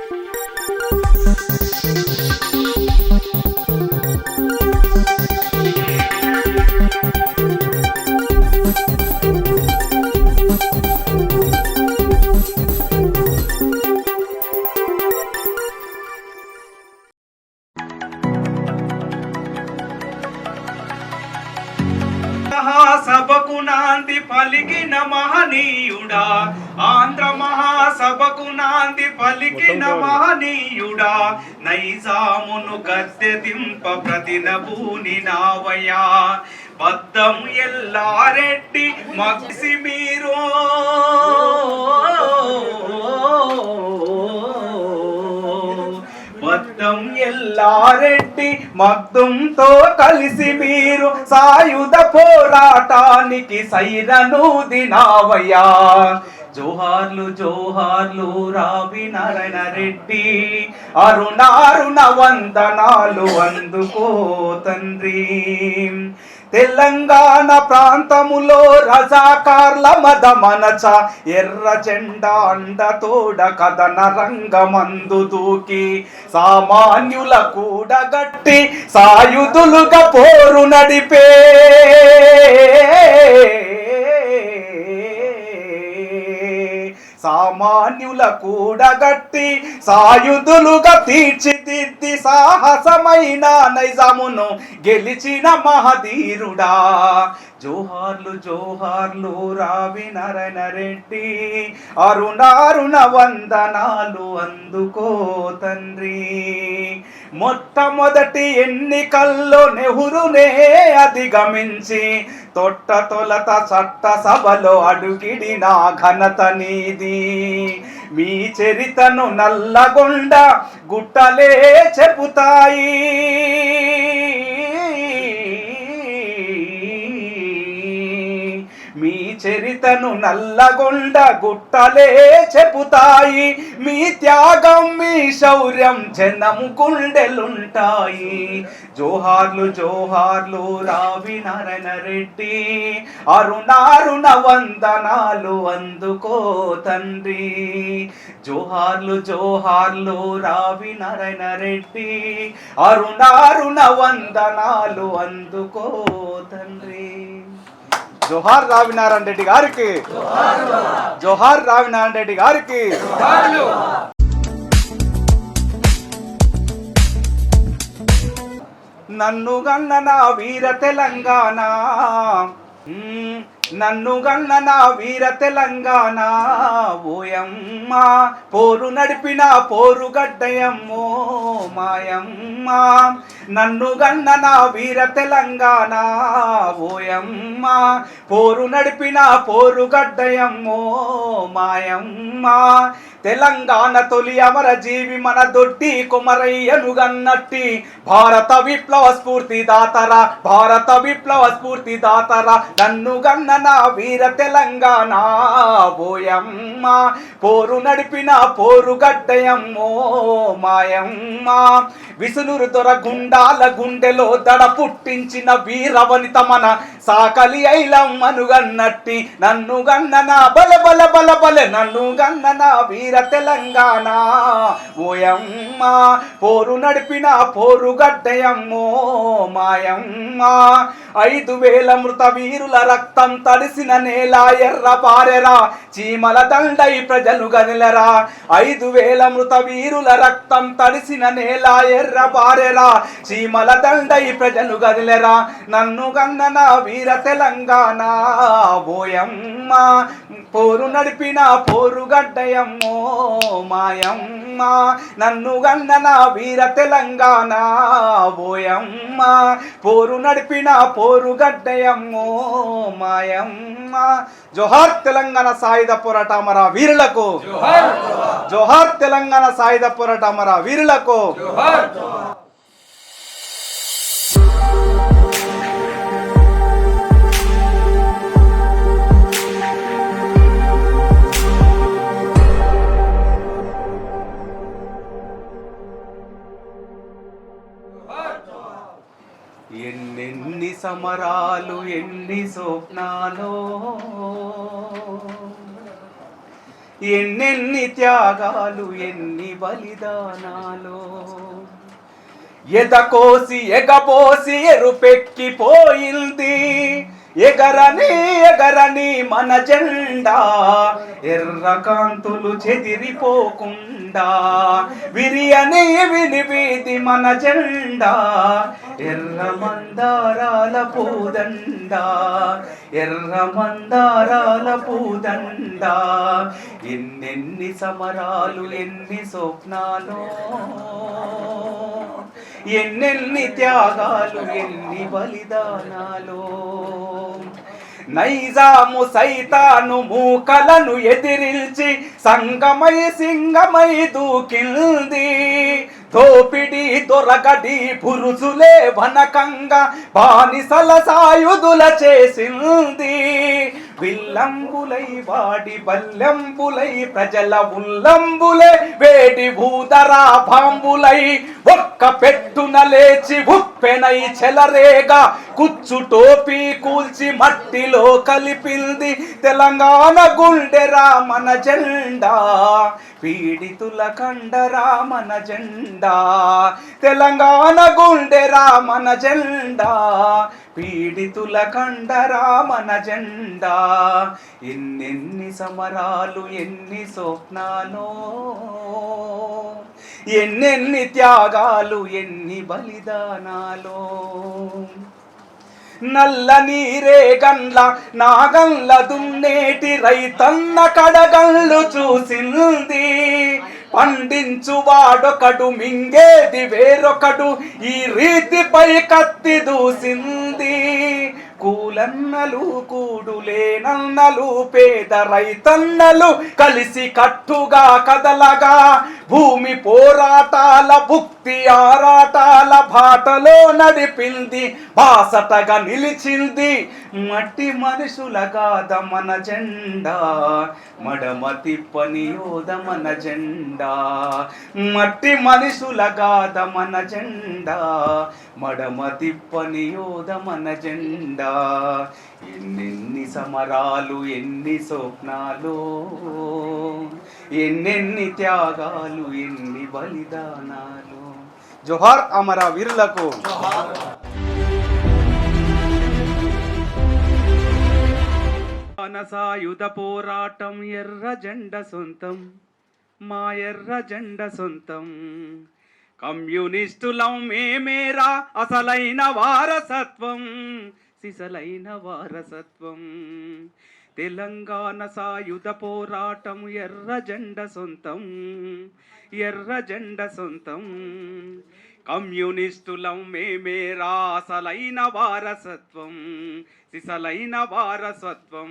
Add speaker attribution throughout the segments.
Speaker 1: Thank you. మహాసభకు నాంది పలికిన మహనీయుడా. ఆంధ్ర మహాసభకు నాంది పలికిన మహనీయుడా. నైజామును గద్దె దింప ప్రతినభూని నావయా బద్దం ఎల్లారెడ్డి మగ్సి మీరు. ఎల్లారెడ్డి మగ్దుంతో కలిసి మీరు సాయుధ పోరాటానికి సైరను దినావయ్యా. జోహార్లు జోహార్లు రావి నారాయణ రెడ్డి. అరుణారుణ వందనాలు అందుకో తండ్రి. తెలంగాణ ప్రాంతములో రజాకార్ల మద మనచ ఎర్ర జెండా అండతోడ కథన రంగమందు దూకి సామాన్యుల కూడగట్టి సాయుధులుగా పోరు నడిపే. సామాన్యుల కూడగట్టి సాయుధులుగా తీర్చిదిద్ది సాహసమైన నైజామును గెలిచిన మహధీరుడా. జోహార్లు జోహార్లు రావి నారాయణ రెడ్డి అరుణారుణ వందనాలు అందుకో తండ్రి. మొట్టమొదటి ఎన్నికల్లో నెహ్రూనే అధిగమించి తొట్ట తొలత చట్ట సభలో అడుగిడిన ఘనత నీది. మీ చరితను నల్లగొండ గుట్టలే చెబుతాయి. మీ చరితను నల్లగొండ గుట్టలే చెబుతాయి. మీ త్యాగం మీ శౌర్యం జనం గుండెలుంటాయి. జోహార్లు జోహార్లు రావి నారాయణ రెడ్డి అరుణారుణ వందనాలు అందుకో తండ్రి. జోహార్లు జోహార్లు రావి నారాయణ రెడ్డి అరుణారుణ వందనాలు అందుకో తండ్రి. జోహార్ రావినారాయణ రెడ్డి గారికి. జోహార్ రావినారాయణ రెడ్డి గారికి. నన్ను గన్న నా వీర తెలంగాణ. నన్ను గన్న నా వీర తెలంగాణ. ఓయమ్మ పోరు నడిపిన పోరు గడ్డయమ్మో మాయమ్మ. నన్ను గన్న నా వీర తెలంగాణ. ఓయమ్మ పోరు నడిపిన పోరు గడ్డయమ్మో మాయమ్మ. తెలంగాణ తొలి అమర జీవి మన దొడ్డి కుమరయ్యను గన్నట్టి. భారత విప్లవ స్ఫూర్తి దాతర భారత విప్లవ స్ఫూర్తి దాతర నన్ను గన్న నా వీర తెలంగాణ. ఓయమ్మ పోరు నడిపిన పోరు గడ్డయమ్మో మాయమ్మ. విసునూరు దొర గుండాల గుండెలో దడ పుట్టించిన వీరవనిత మన సాకలి అయిలమ్మనుగన్నట్టి నన్ను గన్న నా బల బల బల బల నన్ను గన్న నా వీర తెలంగాణ. ఓయమ్మ పోరు నడిపిన పోరు గడ్డయమ్మో మాయమ్మ. ఐదు వేల మృత వీరుల రక్తం తడిసిన నేల ఎర్ర పారెరా చీమల దండై ప్రజలు గదిలరా. ఐదు వేల మృత వీరుల రక్తం తడిసిన నేల ఎర్ర పారెరా చీమల దండై ప్రజలు గదిలరా. నన్ను గన్న నా వీర తెలంగాణ బోయమ్మ పోరు నడిపిన పోరు గడ్డయమ్మో మాయమ్మ. నన్ను గన్న నా వీర తెలంగాణ బోయమ్మ పోరు నడిపిన పోరు గడ్డయమ్మో మాయమ్మ. జోహార్ తెలంగాణ సాయుధ పోరాట మన వీరులకు. జోహార్! తెలంగాణ సాయుధ పోరాట మన వీరులకు. సమరాలు ఎన్ని స్వప్నాలో? ఎన్నెన్ని త్యాగాలు ఎన్ని బలిదానాలు? ఎదకోసి ఎగపోసి ఎరుపెక్కిపోయింది. ఎగరని ఎగరని మన జెండా ఎర్ర కాంతులు చెదిరిపోకుండా విరియని వినివీది మన జెండా ఎర్ర మందారాల పూదండ ఎర్ర మందారాల పూదండ. ఎన్నెన్ని సమరాలు ఎన్ని స్వప్నాలు ఎన్నెన్ని త్యాగాలు ఎన్ని బలిదానాలు. నైజాము సైతాను మూకలను ఎదిరించి సంగమై సింగమై దూకింది. దోపిడి దొరకడి పురుషులే వనకంగా బానిసల సాయుధుల చేసింది. విల్లంబులై వాడి బల్లెంబులై ప్రజల ఉల్లంబులే వేడి భూదరా బాంబులై ఒక్క పెట్టున లేచి ఉప్పెనై చెలరేగా కుచ్చు టోపీ కూల్చి మట్టిలో కలిపింది తెలంగాణ గుండెరా మన జెండా. పీడితుల కండరా మన జెండా. తెలంగాణ గుండెరా మన జెండా. పీడితుల కండరామన జెండా. ఎన్నెన్ని సమరాలు ఎన్ని స్వప్నాలు. ఎన్నెన్ని త్యాగాలు ఎన్ని బలిదానాలు. నల్ల నీరే గండ్ల నాగంల దున్నేటి రైతన్న కడగళ్ళు చూసింది. పండించు వాడొకడు మింగేది వేరొకడు. ఈ రీతిపై కత్తి దూసింది. కూలన్నలు కూడులేనన్నలు పేద రైతన్నలు కలిసి కట్టుగా కదలగా. భూమి పోరాటాల భుక్తి ఆరాటాల బాటలో నడిపింది బాసటగా నిలిచింది. మట్టి మనుషులగా మన జెండా మడమ తిప్పని యోధమన జెండా. మట్టి మనుషులగా మన జెండా మడమ తిప్పని యోధమన జెండా. ఎన్నెన్ని సమరాలు ఎన్ని స్వప్నాలు ఎన్నెన్ని త్యాగాలు ఎన్ని బలిదానాలు. జోహార్ అమర వీరులకు. సాయుధ పోరాటం ఎర్ర జెండ సొంతం. మా ఎర్ర జెండ సొంతం. కమ్యూనిస్టులం మేమేరా అసలైన వారసత్వం. సిసలైన వారసత్వం. తెలంగాణ సాయుధ పోరాటం ఎర్ర జెండ సొంతం. ఎర్ర జెండ సొంతం. కమ్యూనిస్టులం మేమేరా అసలైన వారసత్వం. సిసలైన వారసత్వం.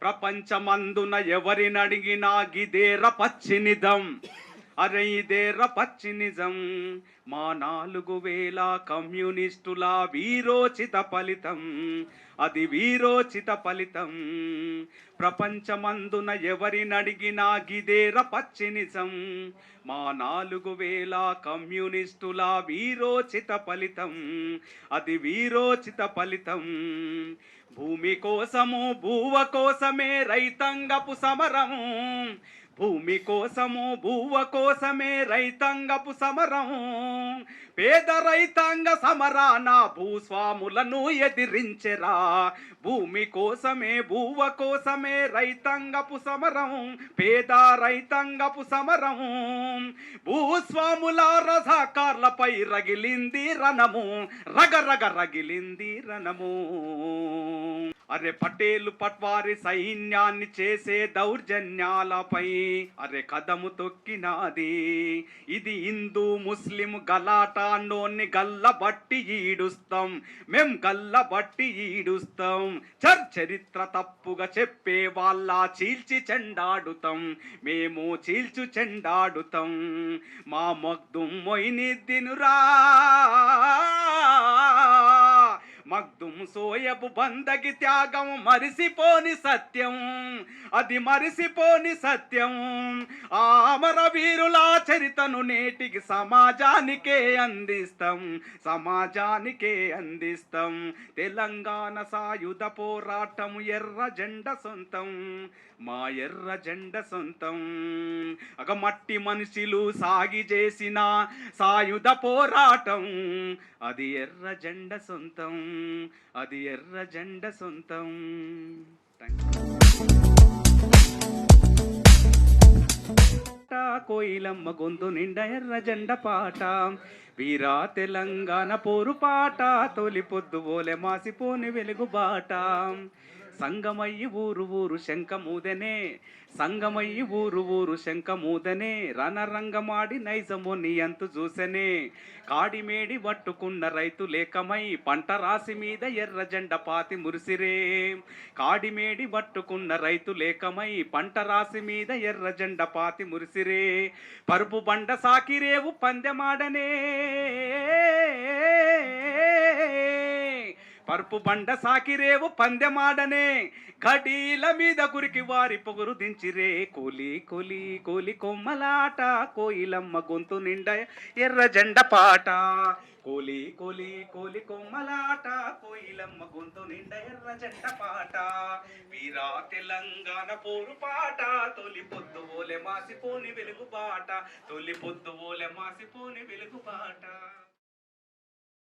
Speaker 1: ప్రపంచమందున ఎవరినడిగినా గిదేర పచ్చినిధం అరైదేర పచ్చి పచ్చినిజం. మా నాలుగు వేల కమ్యూనిస్టుల వీరోచిత ఫలితం. అది వీరోచిత ఫలితం. ప్రపంచమందున ఎవరినడిగినా గిదేర పచ్చినిజం. మా నాలుగు వేల కమ్యూనిస్టుల వీరోచిత ఫలితం. అది వీరోచిత ఫలితం. భూమి కోసము భూవ కోసమే రైతంగపు సమరము భూమి కోసము భూవ కోసమే రైతాంగపు సమరం. పేద రైతాంగ సమరాన భూస్వాములను ఎదిరించెరా. భూమి కోసమే భూవ కోసమే రైతాంగపు సమరం. పేద రైతాంగపు సమరం. భూస్వాముల రజాకార్లపై రగిలింది రణము. రగరగ రగిలింది రణము. అరే పటేలు పట్వారి సైన్యాన్ని చేసే దౌర్జన్యాలపై అరే కదము తొక్కినాది. ఇది హిందూ ముస్లిం గలాటాన్నోన్ని గల్లబట్టి ఈడుస్తాం. మేం గల్లబట్టి ఈడుస్తాం. చర్ చరిత్ర తప్పుగా చెప్పే వాళ్ళ చీల్చి చెండాడుతాం. మేము చీల్చు చెండాడుతాం. మా మగ్దుం మొయినిద్దినురా. సోయపు సోయబు బందకి త్యాగం మరిసిపోని సత్యం. అది మరిసిపోని సత్యం. ఆ అమర వీరుల చరితను నేటికి సమాజానికే అందిస్తాం. సమాజానికే అందిస్తాం. తెలంగాణ సాయుధ పోరాటం ఎర్ర జెండ సొంతం. మా ఎర్ర జెండ సొంతం. ఒక మట్టి మనుషులు సాగి చేసిన సాయుధ పోరాటం. అది ఎర్ర జెండ సొంతం. అది ఎర్ర జెండ సొంతం. కోయిలమ్మ గొంతు నిండా ఎర్ర జెండ పాట. వీరా తెలంగాణ పోరు పాట. తొలి పొద్దు ఓలె మాసిపోని వెలుగు బాట. సంగమయ్యి ఊరు ఊరు శంఖమూదనే సంగమయ్యి ఊరు ఊరు శంఖమూదనే రణరంగమాడి నైజముని అంతు చూసెనే. కాడిమేడి పట్టుకున్న రైతు లేకమై పంట రాసి మీద ఎర్ర జెండ పాతి మురిసిరే. కాడిమేడి పట్టుకున్న రైతు లేకమై పంట రాసి మీద ఎర్ర జెండ పాతి మురిసిరే. పరుపు బండ సాకిరేవు పందెమాడనే. పరుపు బండ సాకిరేవు పందెమాడనే. కడీల మీద గురికి వారి పొగురు దించిరే. కోలి కోలి కోలి కొమ్మలాట కోయిలమ్మ గొంతు నిండా ఎర్ర జెండ పాట. కోలి కోలి కోలి కొమ్మలాట కోయిలమ్మ గొంతు నిండా ఎర్ర జెండ పాట. వీరా తెలంగాణ పోరు పాట తొలి పొద్దు ఓలె మాసిపోని వెలుగు పాట. తొలి పొద్దు ఓలె మాసిపోని వెలుగు పాట.